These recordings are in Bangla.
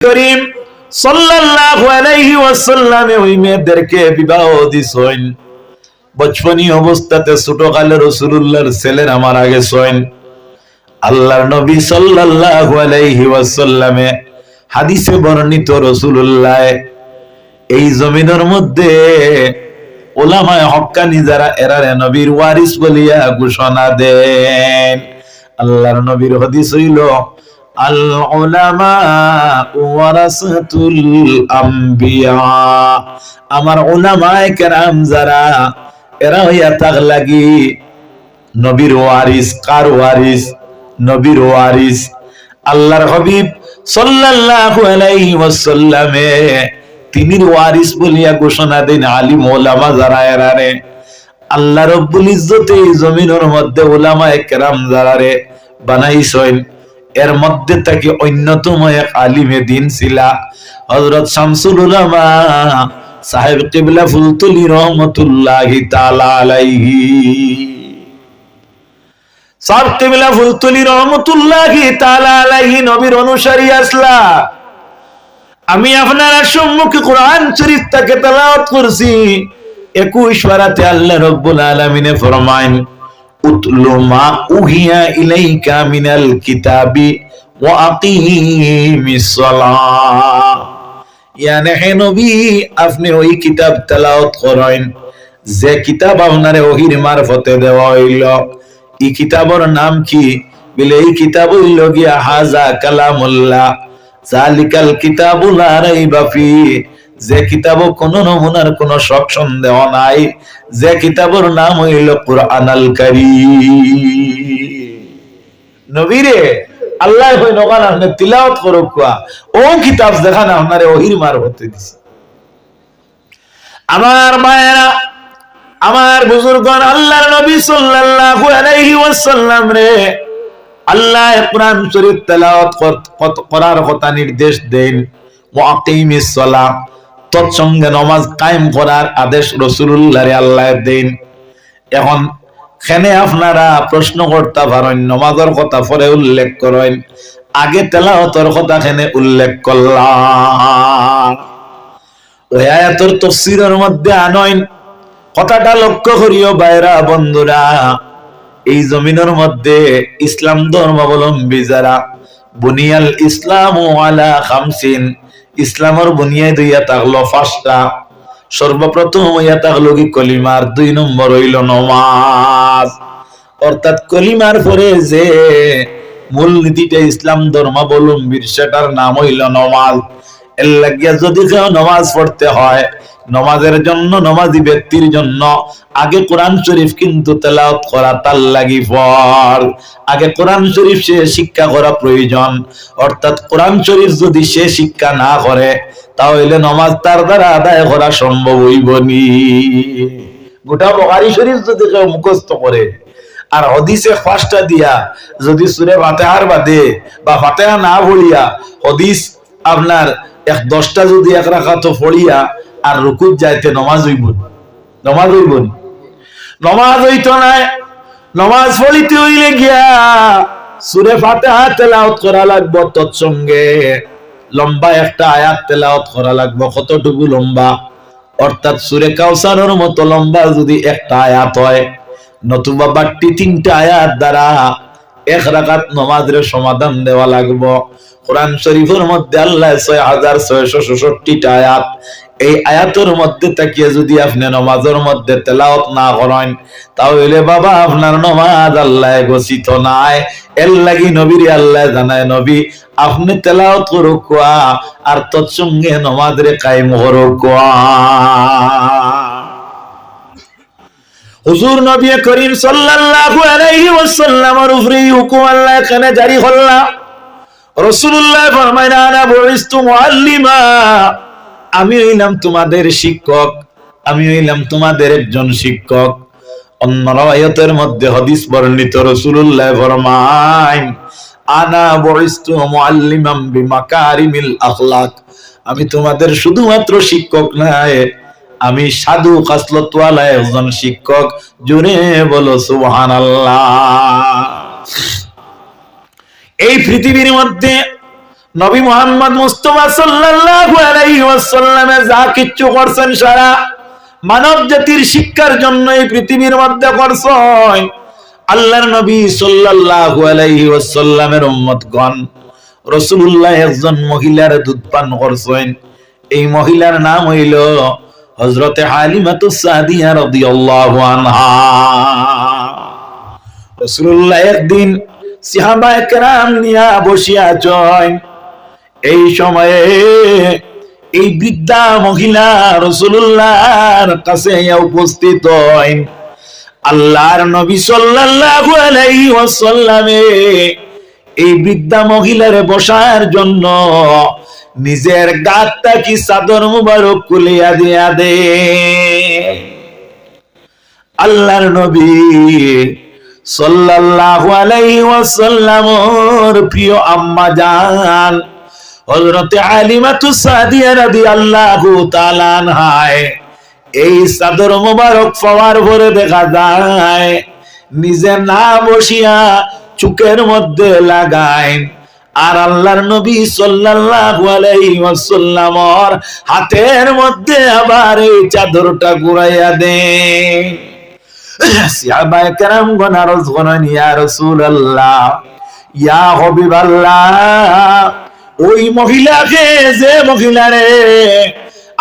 করিম সাল্লাল্লাহু আলাইহি ওই মেয়েদেরকে বিবাহ দিছেন। বচপনি অবস্থাতে রাসূলুল্লাহর আল্লাহর নবী সাল্লাল্লাহু আলাইহি ওয়াসাল্লামে হাদিসে বর্ণিত রাসূলুল্লাহ, এই জমিনের মধ্যে ওলামায় হক্কানি যারা, এরারে নবীর ওয়ারিস বলিয়া ঘোষণা দেন। আল্লাহর নবীর হদিস হইল আমার উলামায়ে কেরাম যারা, এরা হইয়া থাক লাগি নবীর ওয়ারিস, কার ওয়ারিস? নবীর ওয়ারিস। আল্লাহর হাবিব সাল্লাল্লাহু আলাইহি ওয়াসাল্লামে তিনি ওয়ারিস বলিয়া ঘোষণা দেন, আলিম ওলামা যারা এরারে আল্লাহ রব্বুল ইজ্জতে জমিনের মধ্যে ওলামায়ে কেরাম যারা রে, বানাইছেন। এর মধ্যে থেকে অন্যতম এক আলিমে দিন ছিলা হযরত শামসুল সাহেব কিবলা ফুলতুলি রহমাতুল্লাহি তাআলা আমি আপনার সম্মুখে কোরআন শরীফ তাকে তেলাওয়াত করছি। একুশ পারাতে আল্লাহ রব্বুল আলামিনে ফরমাইন উতলু উহিয়া ইলাইকা মিনাল কিতাবি আপনি ওই কিতাব তেলাওয়াত করেন। যে কিতাব আপনারে ওহির মারফতে দেওয়া হইল। এই কিতাবের নাম কি? বলে, এই কিতাব হইল গিয়া হাজা কালামুল্লাহ। জালিকাল কিতাবু লা ফি। যে কিতাব কোন নমুনার কোন শক সন্দেহ নাই, যে কিতাবের নাম হইল কুরআনাল কারীম। নবীরে, আল্লাহ কই নগান আপনি তিলাওয়াত করো কুয়া, ও কিতাব দেখান আপনারে ওহির মার হতে দিছে। আমার মায়েরা, আমার বুজুর্গন আল্লাহর নবী সাল্লাল্লাহু আলাইহি ওয়াসাল্লাম রে, আল্লাহ কোরআন শরীফ তেলাওয়াত করার কথা নির্দেশ দেন। মুআকিমিস সালাহ তৎসঙ্গে নামাজ কায়েম করার আদেশ রাসূলুল্লাহ রে আল্লাহ দেন। এখন খেনে আপনারা প্রশ্ন করতে পারেন নমাজের কথা পরে উল্লেখ করেন? আগে তেলাওয়াতের কথা খেনে উল্লেখ করলাম? আয়াতের তফসিরের মধ্যে আনয়ন কথাটা লক্ষ্য করিও বাইরা বন্ধুরা, এই জমিনের মধ্যে ইসলাম ধর্মাবলম্বী যারা, বুনিয়াল ইসলাম আলা খামসিন ইসলামের বুনিয়াদ হইয়া থাকল পাঁচটা সর্বপ্রথম হইয়া থাকল কি কলিমার দুই নম্বর হইল নমাজ। অর্থাৎ কলিমার পরে যে মূল নীতিটা ইসলাম ধর্মাবলম্বীর সেটার নাম হইল নমাজ। লাগিয়া যদি কেউ নমাজ পড়তে হয়, নমাজের জন্য, নমাজি ব্যক্তির জন্য, আগে কোরআন শরীফ কিন্তু তেলাওয়াত করা তার লাগি ফল আগে কোরআন শরীফ সে শিক্ষা করা প্রয়োজন। অর্থাৎ কোরআন শরীফ যদি সে শিক্ষা না করে, তাহলে নমাজ তার দ্বারা আদায় করা সম্ভব হইবনি গোটা বকারি শরীফ যদি কেউ মুখস্থ করে, আর হদিসে ফাঁসটা দিয়া যদি সুরে ফাতেহার বাদে বা ফাতেহা না ভরিয়া হদিস আপনার এক দশটা যদি এক রাখাত ফড়িয়া আর রুকুত যাইতে নমাজ হইব নমাজ হইব নমাজ হইত নাই। নমাজ পড়িতে হইলে গিয়া সুরে ফাতেহা তেলাওয়াত করা লাগবো তৎসঙ্গে। লম্বা একটা আয়াত তেলাওয়াত করা লাগবো। কতটুকু লম্বা? অর্থাৎ সুরে কাউসারের মতো লম্বা যদি একটা আয়াত হয়, নতুবা বাট্টি তিনটা আয়াত দ্বারা এক রাকাত নমাজের সমাধান দেওয়া লাগবো। কোরআন শরীফের মধ্যে আল্লাহ ছয় হাজার ছয়শো ষষট্টিটা আয়াত। এই আয়াতের মধ্যে তাকিয়ে যদি আপনি নমাজের মধ্যে তেলাওত না করেন, তাহলে বাবা আপনার নমাজ আল্লাহ গছিত নাই। এর লাগি নবীর আল্লাহ জানায়, নবী, আপনি তেলাওত করো কোয়া, আর তৎসঙ্গে নমাজরে কায়েম করো কোয়া। হুজুর নবী করিম সাল্লাল্লাহু আলাইহি হুকুম আল্লাহ এখানে জারি করলাম রাসূলুল্লাহ ফরমায় মুআল্লিমা। আমি হইলাম তোমাদের শিক্ষক, আমি হইলাম তোমাদের একজন শিক্ষক। অন্য রায়াতের মধ্যে হাদিস বর্ণিত, রাসূলুল্লাহ ফরমায় আনা বুইস্তু মুআল্লিমাম বিমাকারিমিল আখলাক। আমি তোমাদের শুধুমাত্র শিক্ষক নয় আমি সাধু কাসলতওয়ালা একজন শিক্ষক। জুড়ে বলো, সুবহানাল্লাহ। এই পৃথিবীর মধ্যে নবী মোহাম্মদ মুস্তফা সাল্লাল্লাহু আলাইহি যা কিচ্ছু করছেন সারা মানব জাতির শিক্ষার জন্য এই পৃথিবীর মধ্যে করছেন আল্লাহর নবী সাল্লাল্লাহু আলাইহি ওয়াসাল্লামের উম্মতগণ। রাসূলুল্লাহ একজন মহিলার দুধ পান করছেন। এই মহিলার নাম হইল হযরতে হালিমাতুস সাদিয়া রাদিয়াল্লাহু আনহা। রাসূলুল্লাহ একদিন সাহাবায়ে কেরাম নিয়া বসিয়া আছেন এই সময়ে এই বৃদ্ধা মহিলা রসুল্লাহর কাছে উপস্থিত হয়। আল্লাহর নবী সাল্লাল্লাহু আলাইহি ওয়াসাল্লামে এই বৃদ্ধা মহিলার বসার জন্য নিজের গাতটা কি চাদর মুবারক কুলিয়া দিয়া দে। আল্লাহর নবী সাল্লাল্লাহু আলাইহি ওয়াসাল্লামর প্রিয় আম্মা জান, হযরতে আলিমাতু সাদিয়া রাদিয়াল্লাহু তাআলা আনহায়, এই চাদর মোবারক পাওয়ার পরে দেখা যায় নিজে না বসিয়া চুকের মধ্যে লাগায়। আর আল্লাহর নবী সাল্লাল্লাহু আলাইহি ওয়াসাল্লামর হাতের মধ্যে আবার এই চাদরটা ঘুরাইয়া দেন। সাহাবায়ে কেরাম গণ আরজ করেন ইয়া রাসূলুল্লাহ, ইয়া হাবিবাল্লাহ, ওই মহিলাকে, যে মহিলারে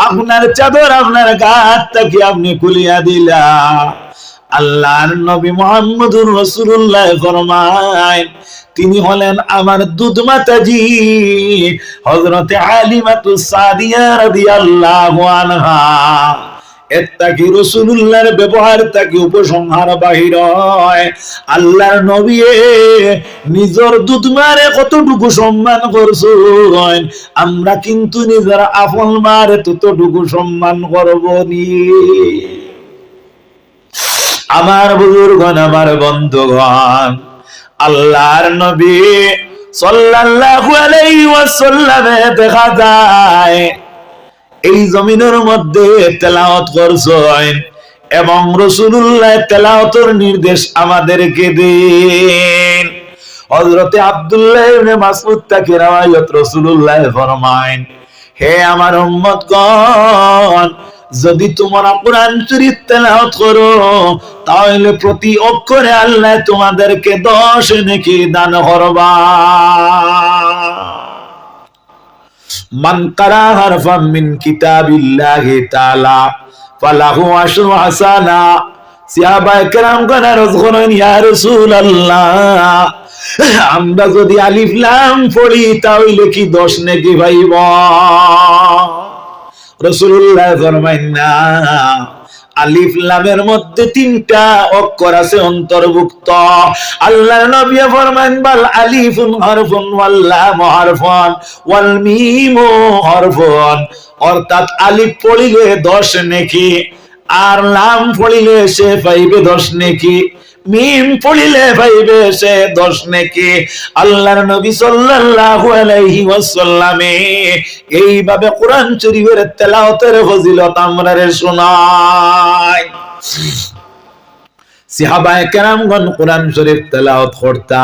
আপনার চাদর, আপনার গাত থেকে আপনি খুলিয়া দিলা। আল্লাহর নবী মোহাম্মদুর রসুল্লাহ ফরমায়, তিনি হলেন আমার দুধ মাতাজি হজরতে আলিমাতু সাদিয়া রাদিয়াল্লাহু আনহা। এত্তাকি রসুল্লাহর ব্যবহার তাকে উপসংহার বাহির হয়। আল্লাহর নবী নিজের দুধ মারে কতটুকু সম্মান করছ আমরা কিন্তু নিজের আপন মারে ততটুকু সম্মান করব নি। আমার বুজুর্গণ, আমার বন্ধুগণ, আল্লাহর নবী সাল্লাল্লাহু আলাইহি ওয়াসাল্লামে দেখা যায়, এই জমিনের মধ্যে তেলাওয়াত করছেন এবং রসুল্লাহ তেলাওয়াতের নির্দেশ আমাদেরকে দেন। হযরতে আব্দুল্লাহ ইবনে মাসউদ তাকে রাওয়ায়াত রাসূলুল্লাহ ফরমায়েন, হে আমার উম্মতগণ যদি তোমরা কোরআন শরীফ তেলাওয়াত করো, তাহলে প্রতি অক্ষরে আল্লাহ তোমাদেরকে দশ নেকি দান করবা। মান কারা হারফাম মিন কিতাবিল্লাহি তাআলা, ফালাহু আশরু হাসানা। সাহাবায়ে কেরাম গণ আরজ করেন, ইয়া রাসূলুল্লাহ। আমরা যদি আলিফ লাম পড়ি, তাহলে কি দশ নেকি ভাইব? রাসূলুল্লাহ ফরমাইন, না, আলিফ লামের মধ্যে তিনটা অক্ষর আছে অন্তর্ভুক্ত। আল্লাহর নবী ফরমান বাল আলিফুন হরফুন, ওয়াল হরফুন অর্থাৎ আলিফ পড়িলে 10 নেকি, আর লাম পড়িলে সে পাইবে 10 নেকি। মিম পড়িলে পাইবে সে দশ নেকি? আল্লাহর নবী সাল্লাল্লাহু আলাইহি ওয়াসাল্লামে এইভাবে কোরআন শরীফের তেলাওয়াতের ফজিলত আমরারে শোনাই। সাহাবায়ে কেরামগণ কোরআন শরীফ তেলাওয়াত করতা।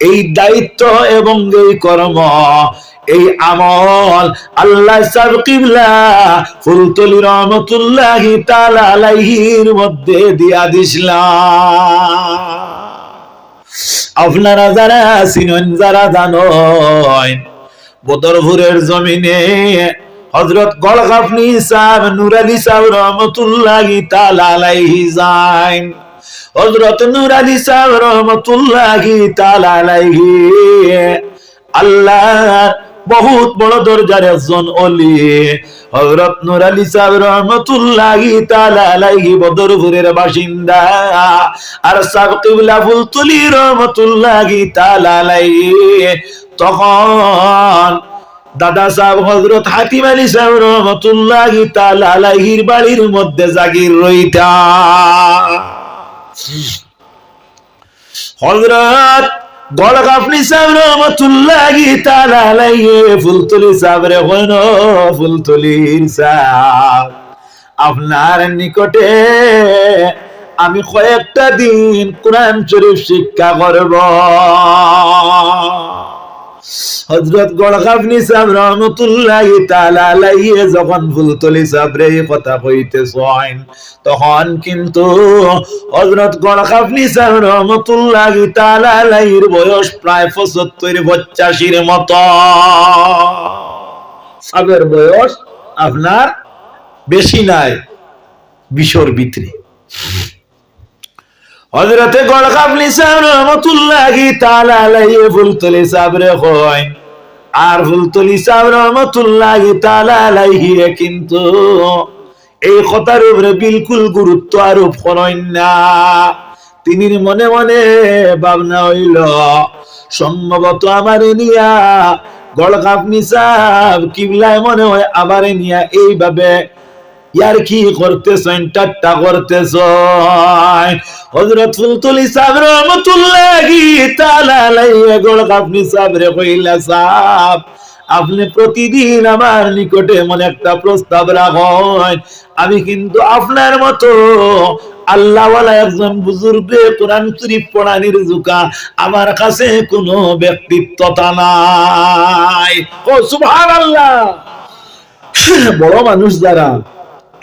এই দায়িত্ব এবং এই কর্ম, এই আমল আল্লাহ সাবকিবলা ফুলতলি রহমতুল্লাহি তাআলা আলাইহির মধ্যে দিয়া দিছিলাম। আপনারা যারা চিনেন যারা জানেন, বদরপুরের জমিনে হজরত গলগাফনি সাহেব নুর আলী সাহেব রহমতুল্লাহি তাআলা আলাইহি যান হজরত নুর আলী সাহেব রহমতুল্লাহি তাআলা আলাইহি। আল্লাহ বহুত বড় দরজার একজন অলি হযরত নূর আলী সাহেব রহমাতুল্লাহি তাআলা আলাইহি বদরপুরের বাসিন্দা। আর সাহেব কিবলা ফুলতুলি রহমাতুল্লাহি তাআলা আলাইহি। তখন দাদা সাহেব হজরত হাতিম আলী সাহেব রহমতুল্লাহ তাআলা আলাইহির বাড়ির মধ্যে জাগির রইতা হজরত গড়কাপনি সাহেব রহমতুল্লাহ তাআলা আলাইহি আপনার নিকটে আমি কয়েকটা দিন কোরআন শরীফ শিক্ষা করব। হযরত গড়কাপনি সাহেব রহমতুল্লাহ তাআলা আলাইহি যখন ফুলতলি সাহেব রে এই কথা কইতেছেন তখন কিন্তু হযরত গড়কাপনি সাহেব রহমতুল্লাহ তাআলা আলাইহির বয়স প্রায় 75 85 এর মতো। সাহেবের বয়স আপনার বেশি নাই, বিশর ভিতরে। হজরতে গড়কাবলি সাহেব রহমতুল্লাহি তাআলা আলাইহি ফুলতলি সাহেব রে কয়, আর ফুলতলি সাহেব রহমতুল্লাহি তাআলা আলাইহি রে কিন্তু এই কথার উপরে বিলকুল গুরুত্ব আরোপ করেন না। তিনি মনে মনে ভাবনা হইল, সম্ভবত আমার নিয়া গড়কাপনি সাহেব কিবলায় মনে হয় আবার নিয়া এইভাবে ইয়ার কি করতেছেন? আপনি কইলা, সাহেব, আপনি প্রতিদিন আমার নিকটে এমন একটা প্রস্তাব রাখেন। আমি কিন্তু আপনার মতো আল্লাহওয়ালা একজন বুজুর্গে কোরআন শরীফ পড়ানির জুকা, আমার কাছে কোনো ব্যক্তিত্বতা নাই। ও সুবহানাল্লাহ। বড় মানুষ যারা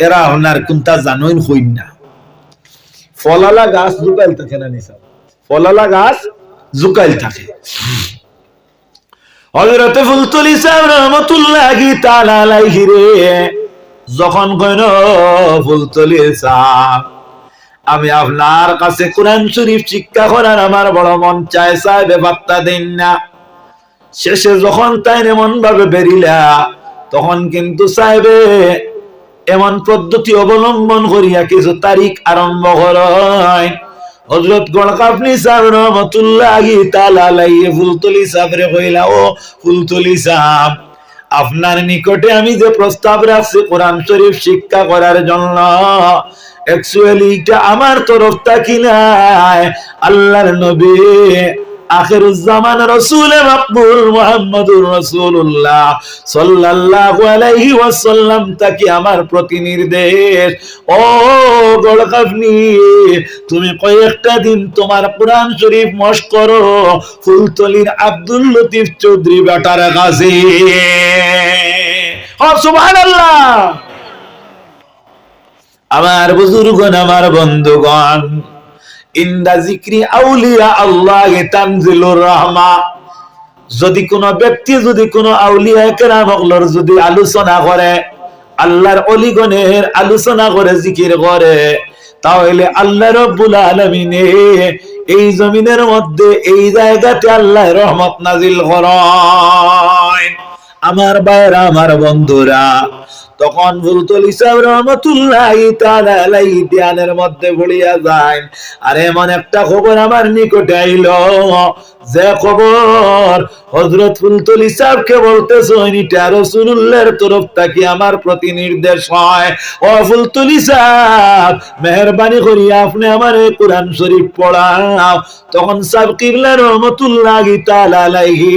এরা হনার কোনটা জানোইন হইন না। ফলালা গাছ জুকাইল থাকে না নিসা ফলালা গাছ জুকাইল থাকে। হযরতে ফুলতুল ইসলাম রহমাতুল্লাহি তাআলা আলাইহি রে, যখন কইন ফুলতুল ইসলাম আমি আপনার কাছে কোরআন শরীফ শিক্ষা করার আমার বড় মন চায় সাহেব বার্তা দেন না। শেষে যখন তাই এমন ভাবে বেরিলা, তখন কিন্তু সাহেবে এমন পদ্ধতি অবলম্বন করিয়া কিছু তারিখ আরম্ভ করেন হজরত আপনার নিকটে আমি যে প্রস্তাব রাখছি কোরআন শরীফ শিক্ষা করার জন্য আমার তরফ থেকে নাই? আল্লাহর নবী মশ করো। ফুলতলির আব্দুল লতিফ চৌধুরী বেটার কাছে। ও সুবহানাল্লাহ। আমার বুজুর্গণ আমার বন্ধুগণ ইন্দা জিক্রি আউলিয়া আল্লাহ তানজিলুর রহমা। যদি কোন ব্যক্তি, যদি কোন আউলিয়া কেরামকলর যদি আলোচনা করে, আল্লাহর অলিগণের আলোচনা করে, জিকির করে, তাহলে আল্লাহ রব্বুল আলমিনে এই জমিনের মধ্যে, এই জায়গাতে আল্লাহ রহমত নাজিল করেন। আমার বাইরা আমার বন্ধুরা তখন ফুলতুল ইসলাম রহমতুল্লাহ ধ্যানের মধ্যে ভুলিয়া যায় আর এমন একটা খবর আমার নিকটে আইল। যে খবর হজরত ফুলতুল ইসাবকে বলতেছ এটা রসুল্লাহর তরফ থেকে আমার প্রতি নির্দেশ হয়। ও ফুলতুল ইসাব মেহরবানি করি আপনি আমার এই কোরআন শরীফ পড়াও। তখন সাব কিবলা রহমতুল্লাহ তালালাইহি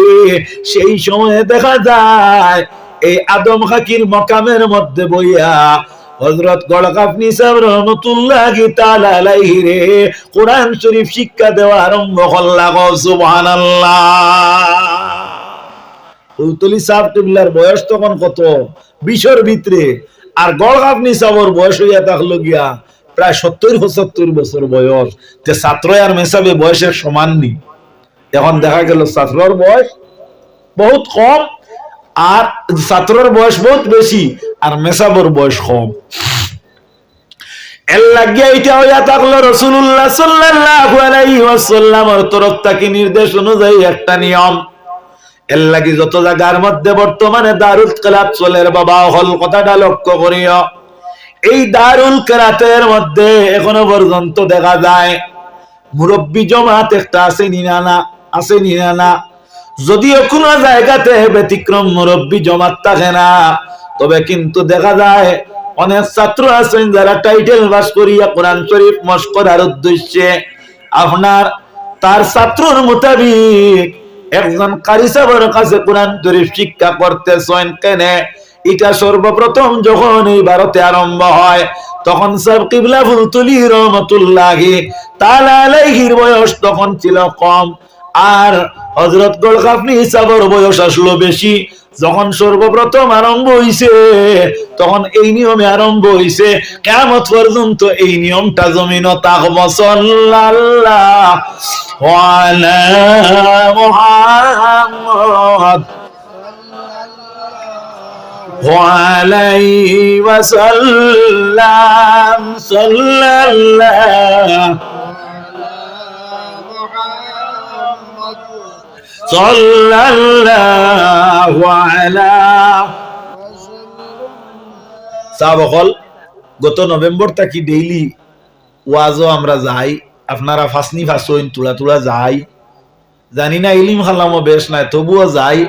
সেই সময়ে দেখা যায় এই আদম হাকির মকামের মধ্যে বইয়া হজরত কোরআন শরীফ শিক্ষা দেওয়া আরম্ভ করলা গো, সুবহানাল্লাহ। বয়স তখন কত? বিশর ভিতরে। আর গড়কাপনি সাহেবের বয়স হইয়া থাকল গিয়া প্রায় সত্তর পঁচাত্তর বছর বয়স। যে ছাত্র আর মেসাবে বয়সের সমান নি এখন দেখা গেল ছাত্রর বয়স বহুত কম। আর ছাত্রের বয়স বহুত বেশি, আর মেসাবর বয়স কম। এর লাগিয়া এটা হইয়া থাকল রসুল্লাহ সাল্লাল্লাহু আলাইহি ওয়াসাল্লামের তরফ থেকে নির্দেশ অনুযায়ী একটা নিয়ম। এর লাগি যত জায়গার মধ্যে বর্তমানে দারুল কেলাত চলের বাবা, হল কথাটা লক্ষ্য করিও। এই দারুল কেরাতের মধ্যে এখনও পর্যন্ত দেখা যায়, মুরব্বী জমাত একটা আছে নিনানা আছে নিনানা যদিও কোনো জায়গাতে ব্যতিক্রম মুরব্বী জমাত থাকে না, তবে কিন্তু দেখা যায় অনেক ছাত্র আছেন যারা টাইটেল বাস করিয়া কোরআন শরীফ মস্করার উদ্দেশ্যে আপনার তার ছাত্রর মোতাবিক একজন কারি সাহেবের কাছে কোরআন শরীফ শিক্ষা করতে করতেছেন কেনে? এটা সর্বপ্রথম যখন এই ভারতে আরম্ভ হয়, তখন সব কিবলা ফুলতুলি রহমতুল্লাহি তাআলা আলাইহির বয়স তখন ছিল কম। আর হজরত গোলখাফনি হিসাবের বয়স আসলো বেশি যখন সর্বপ্রথম আরম্ভ হইছে তখন এই নিয়মে আরম্ভ হইছে কেমত পর্যন্ত এই নিয়মটা জমিন তাকব সাল্লাল্লাহ ওয়ালা মুহাম্মদ وعليه وسلم صلى الله صلى الله على সাবকল গত নভেম্বর থাকি ডেইলি ওয়াজও আমরা যাই আপনারা ফাসনি ফাসইন তুলা তুলা যাই জানি না ইলিম খালামও বেশ নাই তবুও যাই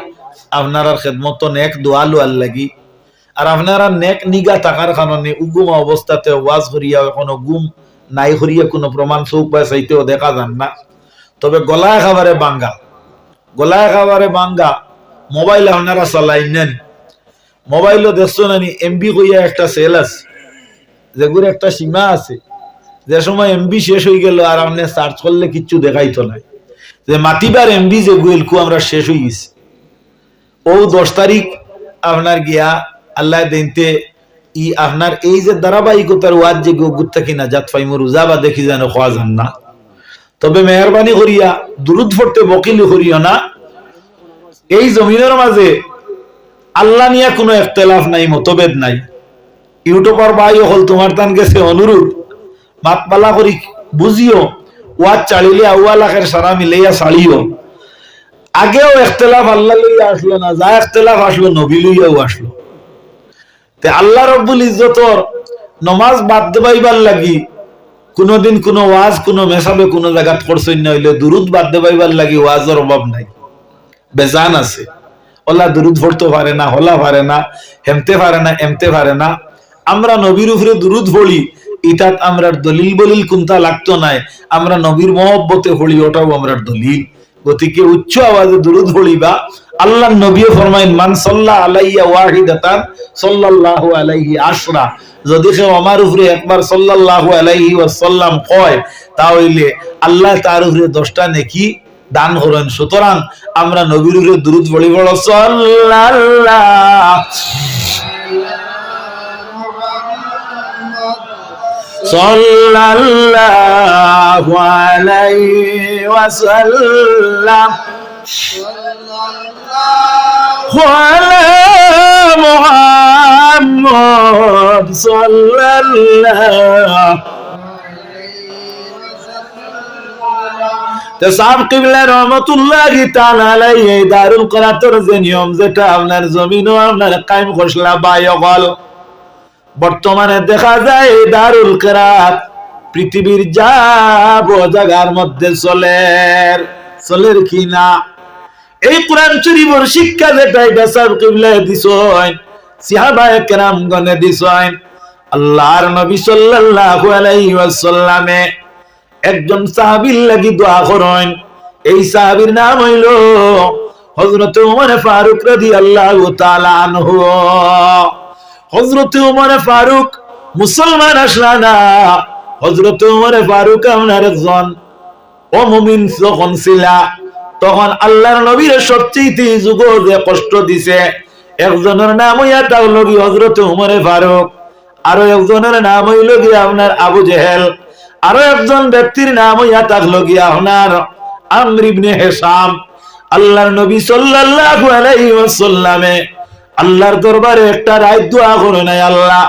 আপনার খেদমত নেক দোয়ালু আর লাগি আর আপনারা নেক নিগা থাকার কারণে উগুম অবস্থাতে ওয়াজ করিয়া কোনো গুম নাই করিয়া কোনো প্রমাণ চৌক পায় চাইতেও দেখা যান না তবে গলায় খাবারে বাঙ্গা। গলায় খাবারে বাঙ্গা, মোবাইল আপনারা চালাই নেন। মোবাইলও দেখছ নানি এমবি কইয়া একটা সেল আছে যেগুলো একটা সীমা আছে। যে সময় এমবি শেষ হয়ে গেল আর আপনি সার্চ করলে কিচ্ছু দেখাইতো নাই যে মাতিবার এমবি যে গুয়েলকু আমরা শেষ হয়ে গেছি। ও দশ তারিখ আপনার গিয়া আল্লাহ দিনতে, ই আপনার এই যে ধারাবাহিকতার ওয়াজ যে গুত থাকি না জাত ফাইমু রোজা বা দেখি যেন খোয়া যান না। তবে মেহরবানি করিয়া দুরুদ ফরতে বকিলি করিও না। এই জমিনের মাঝে আল্লাহ নিয়ে কোনো একতলাফ নাই, মতভেদ নাই। ইউটিউবার ভাই হল তোমার তান গেছে অনুরোধ মাতপালা করি বুঝিও, ওয়াজ চালিলে আউয়ালাখের সারা মিলাইয়া চালিও। আগেও একতলাফ আল্লাহ লইয়া আসলো না, যা একতলাফ আসলো নবী লইয়াও আসলো। তে আল্লাহ রব্বুল ইজ্জতর নমাজ বাদ দেবাইবার লাগি কোনোদিন কোনো ওয়াজ, কোনো মেসাবে কোনো করছেন না, হইলে দুরুদ বাদ দেবাইবার লাগি ওয়াজের অভাব নাই। বেজান আছে। ওলা দুরুদ পড়তে পারে না, হলা পারে না, হেমতে পারে না, এমতে পারে না। আমরা নবীর উপরে দুরুদ পড়ি ইটাত আমরার দলিল বলিল কোনটা লাগতো নাই। আমরা নবীর মহব্বতে পড়ি, ওটাও আমরার দলিল। গতিকে উচ্চ আওয়াজে দুরুদ পড়িবা আল্লাহ নবী ফরমাইন, মান সাল্লাহ আলাইয়া ওয়াহিদাতান সাল্লাল্লাহু আলাইহি আশরা। যদি কেউ আমার উপরে একবার সাল্লাল্লাহু আলাইহি ওয়াসাল্লাম কয়, তাহলে আল্লাহ তার উপরে দশটা নেকি দান করেন। সুতরাং আমরা নবীর উপরে দুরুদ পড়ি বড় সাল্লাল্লাহ। সাল্লাল্লাহু আলাইহি ওয়াসাল্লাম। وعلى محمد صلى الله সাহাব কিবলা রহমতুল্লাহ তাআলা এই দারুল করাতর যে নিয়ম যেটা আপনার জমিনও আপনার কায়েম খসলা বায়গল বর্তমানে দেখা যায় এই দারুল কেরাত পৃথিবীর যা জায়গার মধ্যে চলের চলের কি না এই কোরআন শরীফের শিক্ষা যেটা এটা সব কিবলা দিছয় সাহাবায়ে কেরাম গনে দিছয় আল্লাহর নবী সাল্লাল্লাহু আলাইহি ওয়াসাল্লামে একজন সাহাবীর লাগি দোয়া করেন। এই সাহাবীর নাম হইল হযরত ওমর ফারুক রাদিয়াল্লাহু তাআলা আনহু। হযরত ওমর ফারুক মুসলমান আসলা না, হযরত ওমর ফারুক আপনার একজন ও মুমিন যখন ছিলা তখন আল্লাহর নবীর সবচেয়ে যুগ যে কষ্ট দিছে, একজনের নাম হইয়া তাও লগি হজরত উমরে ফারুক, আরও একজনের নাম হইল গিয়ে আপনার আবু জেহেল, আরও একজন ব্যক্তির নাম হইয়া তাক লগিয়া আপনার আমরিবনে হেসাম। আল্লাহর নবী সাল্লাল্লাহু আলাইহি ওয়াসাল্লামে আল্লাহর দরবারে একটা রায় দোয়া করে নাই আল্লাহ